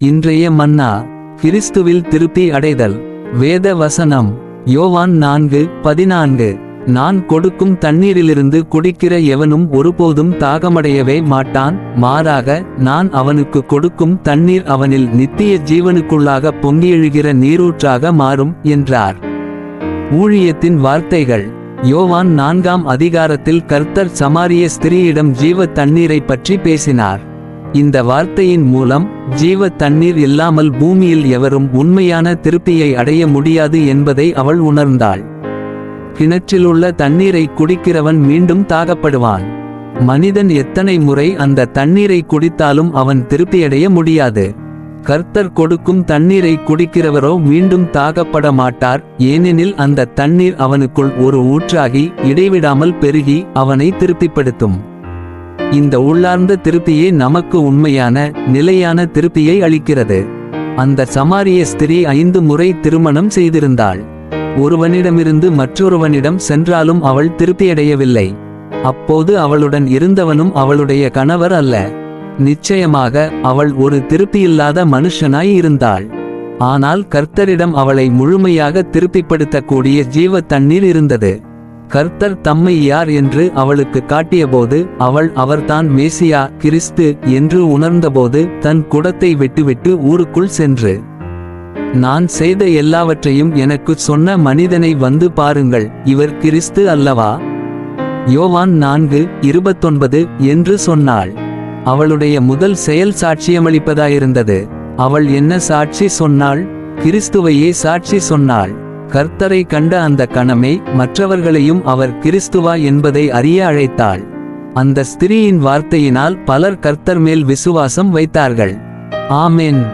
இன்றைய மன்னா கிறிஸ்துவில் திருப்தி அடைதல். வேத வசனம் யோவான் நான்கு பதினான்கு. நான் கொடுக்கும் தண்ணீரிலிருந்து குடிக்கிற எவனும் ஒருபோதும் தாகமடையவே மாட்டான். மாறாக நான் அவனுக்கு கொடுக்கும் தண்ணீர் அவனில் நித்திய ஜீவனுக்குள்ளாக பொங்கியெழுகிற நீரூற்றாக மாறும் என்றார். ஊழியத்தின் வார்த்தைகள். யோவான் நான்காம் அதிகாரத்தில் கர்த்தர் சமாரிய ஸ்திரீயிடம் ஜீவ தண்ணீரை பற்றி பேசினார். இந்த வார்த்தையின் மூலம் ஜீவ தண்ணீர் இல்லாமல் பூமியில் எவரும் உண்மையான திருப்தியை அடைய முடியாது என்பதை அவள் உணர்ந்தாள். கிணற்றிலுள்ள தண்ணீரை குடிக்கிறவன் மீண்டும் தாகப்படுவான். மனிதன் எத்தனை முறை அந்த தண்ணீரை குடித்தாலும் அவன் திருப்தியடைய முடியாது. கர்த்தர் கொடுக்கும் தண்ணீரை குடிக்கிறவரோ மீண்டும் தாகப்பட மாட்டார் ஏனெனில் அந்த தண்ணீர் அவனுக்குள் ஒரு ஊற்றாகி இடைவிடாமல் பெருகி அவனை திருப்திப்படுத்தும். இந்த உள்ளார்ந்த திருப்தியே நமக்கு உண்மையான நிலையான திருப்தியை அளிக்கிறது. அந்த சமாரிய ஸ்திரீ ஐந்து முறை திருமணம் செய்திருந்தாள். ஒருவனிடமிருந்து மற்றொருவனிடம் சென்றாலும் அவள் திருப்தியடையவில்லை. அப்போது அவளுடன் இருந்தவனும் அவளுடைய கணவர் அல்ல. நிச்சயமாக அவள் ஒரு திருப்தியில்லாத மனுஷனாய் இருந்தாள். ஆனால் கர்த்தரிடம் அவளை முழுமையாக திருப்திப்படுத்தக்கூடிய ஜீவ தண்ணீர் இருந்தது. கர்த்தர் தம்மை யார் என்று அவளுக்கு காட்டியபோது அவள் அவர்தான் மேசியா கிறிஸ்து என்று உணர்ந்தபோது தன் குடத்தை விட்டுவிட்டு ஊருக்குள் சென்று நான் செய்த எல்லாவற்றையும் எனக்கு சொன்ன மனிதனை வந்து பாருங்கள் இவர் கிறிஸ்து அல்லவா? யோவான் நான்கு இருபத்தொன்பது என்று சொன்னாள். அவளுடைய முதல் செயல் சாட்சியமளிப்பதாயிருந்தது. அவள் என்ன சாட்சி சொன்னாள்? கிறிஸ்துவையே சாட்சி சொன்னாள். கர்த்தரை கண்ட அந்த கணமே மற்றவர்களையும் அவர் கிறிஸ்துவா என்பதை அறிய அழைத்தாள். அந்த ஸ்திரீயின் வார்த்தையினால் பலர் கர்த்தர் மேல் விசுவாசம் வைத்தார்கள். ஆமேன்.